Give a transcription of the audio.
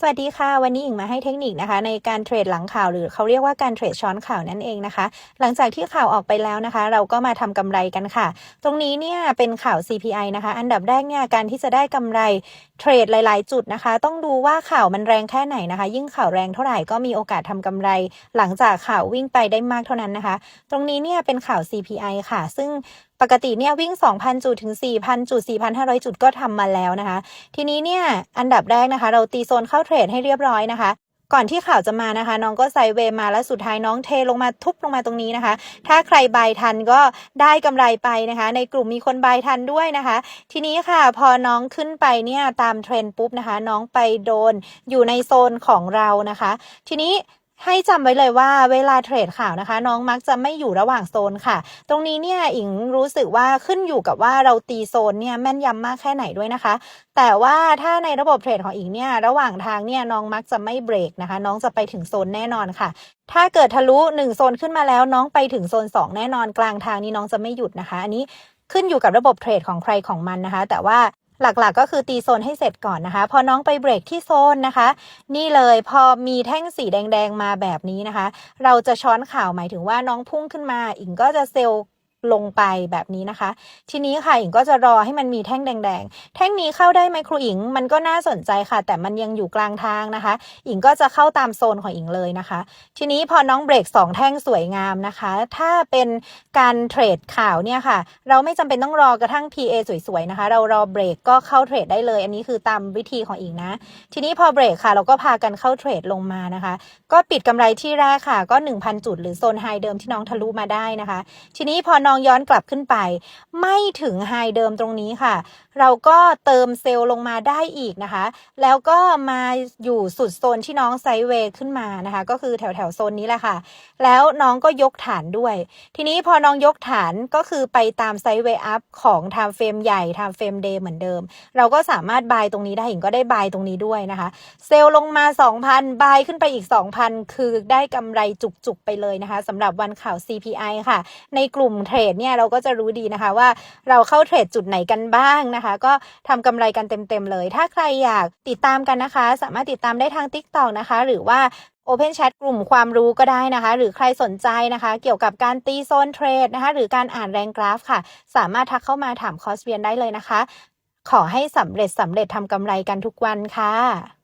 สวัสดีค่ะวันนี้อิงมาให้เทคนิคนะคะ ในการเทรดหลังข่าวหรือเขาเรียกว่าการเทรดช้อนข่าวนั่นเองนะคะ หลังจากที่ข่าวออกไปแล้วนะคะ เราก็มาทำกำไรกันค่ะ ตรงนี้เนี่ยเป็นข่าว CPI นะคะ อันดับแรกเนี่ยการที่จะได้กำไรเทรดหลาย ๆ จุดนะคะ ต้องดูว่าข่าวมันแรงแค่ไหนนะคะ ยิ่งข่าวแรงเท่าไหร่ก็มีโอกาสทำกำไร หลังจากข่าววิ่งไปได้มากเท่านั้นนะคะ ตรงนี้เนี่ยเป็นข่าว CPI ค่ะ ซึ่งปกติเนี่ยวิ่ง 2,000 จุดถึง 4,000 จุด 4,500 จุดก็ทำมาแล้วนะคะ ทีนี้เนี่ยอันดับแรกนะคะ เราตีโซนเข้าเทรดให้เรียบร้อยนะคะก่อนที่ข่าวจะมานะคะ น้องก็ไซเวมาแล้วสุดท้ายน้องเทลงมาทุบลงมาตรงนี้นะคะ ถ้าใครบายทันก็ได้กำไรไปนะคะ ในกลุ่มมีคนบายทันด้วยนะคะ ทีนี้ค่ะพอน้องขึ้นไปเนี่ยตามเทรนด์ปุ๊บนะคะ น้องไปโดนอยู่ในโซนของเรานะคะ ทีนี้ ให้จำไว้เลยว่าเวลาเทรดข่าวนะคะ น้องมักจะไม่อยู่ระหว่างโซนค่ะ ตรงนี้เนี่ยอิงรู้สึกว่าขึ้นอยู่กับว่าเราตีโซนเนี่ยแม่นยำมากแค่ไหนด้วยนะคะ แต่ว่าถ้าในระบบเทรดของอิงเนี่ยระหว่างทางเนี่ยน้องมักจะไม่เบรกนะคะ น้องจะไปถึงโซนแน่นอนค่ะ ถ้าเกิดทะลุ 1 โซนขึ้นมาแล้วน้องไปถึงโซน 2 แน่นอนกลางทางนี้น้องจะไม่หยุดนะคะ อันนี้ขึ้นอยู่กับระบบเทรดของใครของมันนะคะ แต่ว่า หลักๆก็คือตีโซนให้เสร็จก่อนนะคะ พอน้องไปเบรกที่โซนนะคะ นี่เลยพอมีแท่งสีแดง ๆ มาแบบนี้นะคะ เราจะช้อนข่าวหมายถึงว่าน้องพุ่งขึ้นมา อิงก็จะเซลล์ ลงไปแบบนี้นะคะ ทีนี้ค่ะอิงก็จะรอให้มันมีแท่งแดง ๆ แท่งนี้เข้าได้ไหมครูอิง มันก็น่าสนใจค่ะ แต่มันยังอยู่กลางทางนะคะอิงก็จะเข้าตามโซนของอิงเลยนะคะ ทีนี้พอน้องเบรกสองแท่งสวยงามนะคะ ถ้าเป็นการเทรดข่าวเนี่ยค่ะ เราไม่จำเป็นต้องรอกระทั่ง PA สวยๆนะคะ เรารอเบรกก็เข้าเทรดได้เลย อันนี้คือตามวิธีของอิงนะ ทีนี้พอเบรกค่ะ เราก็พากันเข้าเทรดลงมานะคะ ก็ปิดกำไรที่แรกค่ะ ก็ 1,000 จุด หรือโซนไฮเดิมที่น้องทะลุมาได้นะคะ ทีนี้พอน้องย้อนกลับขึ้นไป ไม่ถึงไฮเดิมตรงนี้ค่ะ เราก็เติมเซลล์ลงมาได้อีกนะคะ แล้วก็มาอยู่สุดโซนที่น้องไซเวย์ขึ้นมานะคะ ก็คือแถวแถวโซนนี้แหละค่ะ แล้วน้องก็ยกฐานด้วย ทีนี้พอน้องยกฐานก็คือไปตามไซเวย์อัพของไทม์เฟรมใหญ่ไทม์เฟรมเดย์เหมือนเดิม เราก็สามารถบายตรงนี้ได้หญิงก็ได้บายตรงนี้ด้วยนะคะ เซลล์ลงมา 2,000 บายขึ้นไปอีก 2,000 คือได้กำไรจุกๆไปเลยนะคะสำหรับวันข่าว CPI ค่ะ ในกลุ่มเทรดเนี่ยเราก็จะรู้ดีนะคะว่าเราเข้าเทรดจุดไหนกันบ้างนะคะก็ทำกำไรกันเต็มๆเลย ถ้าใครอยากติดตามกันนะคะ สามารถติดตามได้ทาง TikTok นะคะ หรือว่า Open Chat กลุ่มความรู้ก็ได้นะคะ หรือใครสนใจนะคะ เกี่ยวกับการตีโซนเทรดนะคะ หรือการอ่านแรงกราฟค่ะ สามารถทักเข้ามาถามคอสเรียนได้เลยนะคะ ขอให้สำเร็จสำเร็จทำกำไรกันทุกวันค่ะ